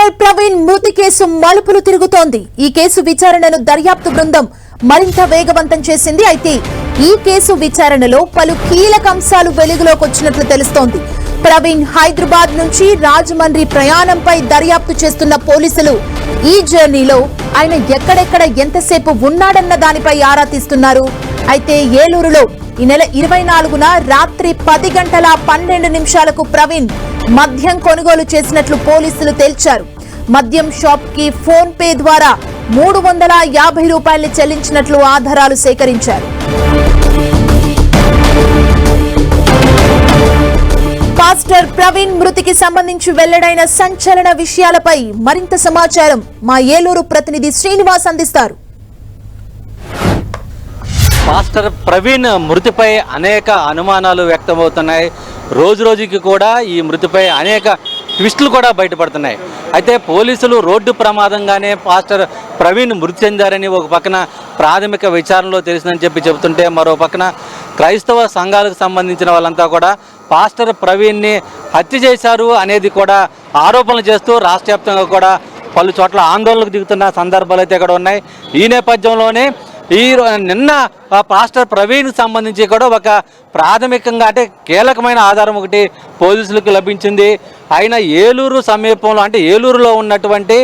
Pastor Praveen మృతి case మలుపులు తిరుగుతోంది. ఈ కేసు విచారణను దర్యాప్తు బృందం మరింత వేగవంతం చేసింది. అయితే ఈ కేసు విచారణలో పలు కీలక అంశాలు వెలుగులోకి వచ్చినట్లు తెలుస్తోంది. ప్రవీణ్ హైదరాబాద్ నుంచి రాజమండ్రి ప్రయాణంపై దర్యాప్తు చేస్తున్న పోలీసులు ఈ జర్నీలో ఆయన ఎక్కడెక్కడ ఎంతసేపు ఉన్నాడన్న దానిపై ఆరా తీస్తున్నారు. అయితే ఏలూరులో ఈ నెల ఇరవై నాలుగున రాత్రి పది గంటల పన్నెండు నిమిషాలకు ప్రవీణ్ మద్యం కొనుగోలు చేసినట్లు పోలీసులు తేల్చారు. మద్యం షాప్కి ఫోన్ పే ద్వారా మూడు వందల యాభై రూపాయలు చెల్లించినట్లు ఆధారాలు సేకరించారు. పాస్టర్ ప్రవీణ్ మృతికి సంబంధించి వెల్లడైన సంచలన విషయాలపై మరింత సమాచారం మా ఏలూరు ప్రతినిధి శ్రీనివాస్ అందిస్తారు. మాస్టర్ ప్రవీణ్ మృతిపై అనేక అనుమానాలు వ్యక్తమవుతున్నాయి. రోజు రోజుకి కూడా ఈ మృతిపై అనేక ట్విస్టులు కూడా బయటపడుతున్నాయి. అయితే పోలీసులు రోడ్డు ప్రమాదంగానే పాస్టర్ ప్రవీణ్ మృతి చెందారని ఒక పక్కన ప్రాథమిక విచారణలో తెలిసిందని చెప్పి చెబుతుంటే మరో పక్కన క్రైస్తవ సంఘాలకు సంబంధించిన వాళ్ళంతా కూడా పాస్టర్ ప్రవీణ్ని హత్య చేశారు అనేది కూడా ఆరోపణలు చేస్తూ రాష్ట్ర వ్యాప్తంగా కూడా పలు చోట్ల ఆందోళనకు దిగుతున్న సందర్భాలు అయితే ఇక్కడ ఉన్నాయి. ఈ నేపథ్యంలోనే ఈ నిన్న పాస్టర్ ప్రవీణ్కి సంబంధించి కూడా ఒక ప్రాథమికంగా అంటే కీలకమైన ఆధారం ఒకటి పోలీసులకు లభించింది. ఆయన ఏలూరు సమీపంలో అంటే ఏలూరులో ఉన్నటువంటి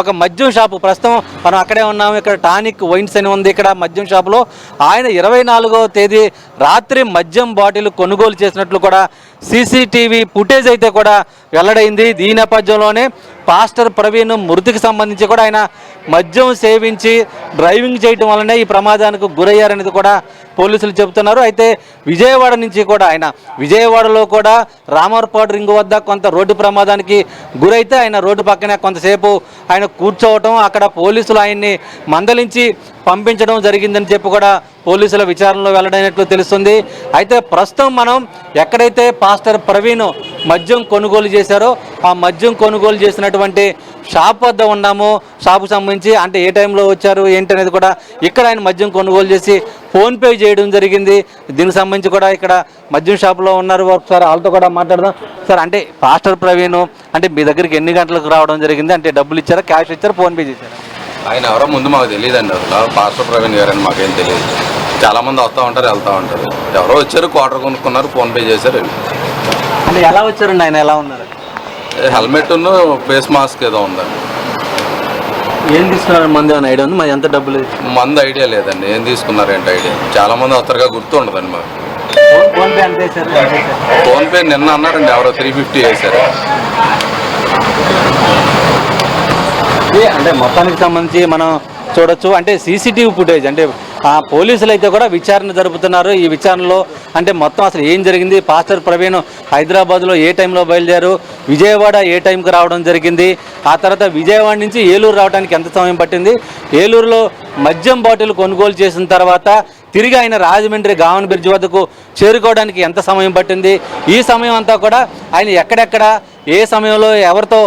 ఒక మద్యం షాపు. ప్రస్తుతం మనం అక్కడే ఉన్నాము. ఇక్కడ టానిక్ వైన్స్ అని ఉంది ఇక్కడ మద్యం షాపులో. ఆయన ఇరవై నాలుగవ తేదీ రాత్రి మద్యం బాటిల్ కొనుగోలు చేసినట్లు కూడా సీసీటీవీ ఫుటేజ్ అయితే కూడా వెల్లడైంది. ఈ నేపథ్యంలోనే పాస్టర్ ప్రవీణ్ మృతికి సంబంధించి కూడా ఆయన మద్యం సేవించి డ్రైవింగ్ చేయడం వల్లనే ఈ ప్రమాదానికి గురయ్యారనేది కూడా పోలీసులు చెబుతున్నారు. అయితే విజయవాడ నుంచి కూడా ఆయన విజయవాడలో కూడా రామర్పాడు రింగ్ వద్ద కొంత రోడ్డు ప్రమాదానికి గురైతే ఆయన రోడ్డు పక్కనే కొంతసేపు ఆయన కూర్చోవటం అక్కడ పోలీసులు ఆయన్ని మందలించి పంపించడం జరిగిందని చెప్పి కూడా పోలీసుల విచారణలో వెల్లడైనట్లు తెలుస్తుంది. అయితే ప్రస్తుతం మనం ఎక్కడైతే పాస్టర్ ప్రవీణ్ మద్యం కొనుగోలు చేశారో ఆ మద్యం కొనుగోలు చేసినటువంటి షాప్ వద్ద ఉన్నాము షాపు సంబంధించి అంటే ఏ టైంలో వచ్చారు ఏంటి అనేది కూడా ఇక్కడ ఆయన మద్యం కొనుగోలు చేసి ఫోన్పే చేయడం జరిగింది. దీనికి సంబంధించి కూడా ఇక్కడ మద్యం షాప్లో ఉన్నారు ఒకసారి వాళ్ళతో కూడా మాట్లాడదాం. సార్ అంటే పాస్టర్ ప్రవీణ్ అంటే మీ దగ్గరికి ఎన్ని గంటలకు రావడం జరిగింది? అంటే డబ్బులు ఇచ్చారా క్యాష్ ఇచ్చారా ఫోన్పే చేశారా? ఆయన ఎవరో ముందు మాకు తెలియదండి అసలు. పాస్టర్ ప్రవీణ్ గారు అని మాకేం తెలియదు. చాలా మంది వస్తూ ఉంటారు వెళ్తూ ఉంటారు. ఎవరో వచ్చారు క్వార్టర్ కొనుక్కున్నారు ఫోన్ పే చేశారు. అంటే ఎలా వచ్చారండి ఆయన ఎలా ఉన్నారు? హెల్మెట్ ఫేస్ మాస్క్ ఏదో ఉందండి. ఏం తీసుకున్నారు మంది అని ఐడియా ఉంది? మరి ఎంత డబ్బులు? మంది ఐడియా లేదండి. ఏం తీసుకున్నారు ఏంటి ఐడియా? చాలా మంది వస్తారుగా గుర్తు ఉండదండి మాకు. ఫోన్ ఫోన్ పే ఎంత వేశారు? ఎంత వేశారు? ఫోన్ పే నిన్న అన్నారండి ఎవరో త్రీ ఫిఫ్టీ వేశారు. అంటే మొత్తానికి సంబంధించి మనం చూడొచ్చు. అంటే సీసీటీవీ ఫుటేజ్ అంటే పోలీసులు అయితే కూడా విచారణ జరుపుతున్నారు. ఈ విచారణలో అంటే మొత్తం అసలు ఏం జరిగింది? పాస్టర్ ప్రవీణ్ హైదరాబాద్లో ఏ టైంలో బయలుదేరు విజయవాడ ఏ టైంకి రావడం జరిగింది? ఆ తర్వాత విజయవాడ నుంచి ఏలూరు రావడానికి ఎంత సమయం పట్టింది? ఏలూరులో మద్యం బాటిల్ కొనుగోలు చేసిన తర్వాత తిరిగి ఆయన రాజమండ్రి గావన్ బ్రిడ్జ్ వద్దకు చేరుకోవడానికి ఎంత సమయం పట్టింది? ఈ సమయం అంతా కూడా ఆయన ఎక్కడెక్కడ ఏ సమయంలో ఎవరితో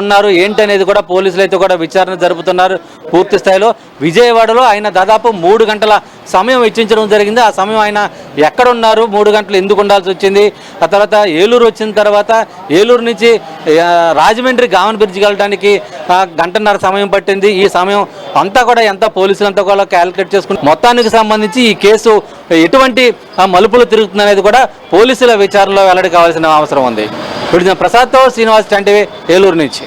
ఉన్నారు ఏంటి అనేది కూడా పోలీసులు అయితే కూడా విచారణ జరుపుతున్నారు పూర్తి స్థాయిలో. విజయవాడలో ఆయన దాదాపు మూడు గంటల సమయం వెచ్చించడం జరిగింది. ఆ సమయం ఆయన ఎక్కడ ఉన్నారు మూడు గంటలు ఎందుకు ఉండాల్సి వచ్చింది? ఆ తర్వాత ఏలూరు వచ్చిన తర్వాత ఏలూరు నుంచి రాజమండ్రి గావన్ బ్రిడ్జ్కి వెళ్ళడానికి గంటన్నర సమయం పట్టింది. ఈ సమయం అంతా కూడా ఎంత పోలీసులు అంతా కూడా క్యాలిక్యులేట్ చేసుకుని మొత్తానికి సంబంధించి ఈ కేసు ఎటువంటి మలుపులు తిరుగుతుందనేది కూడా పోలీసుల విచారణలో వెల్లడి కావాల్సిన అవసరం ఉంది. ఇప్పుడు ప్రసాద్తో శ్రీనివాస్ చంటివి ఏలూరు నుంచి.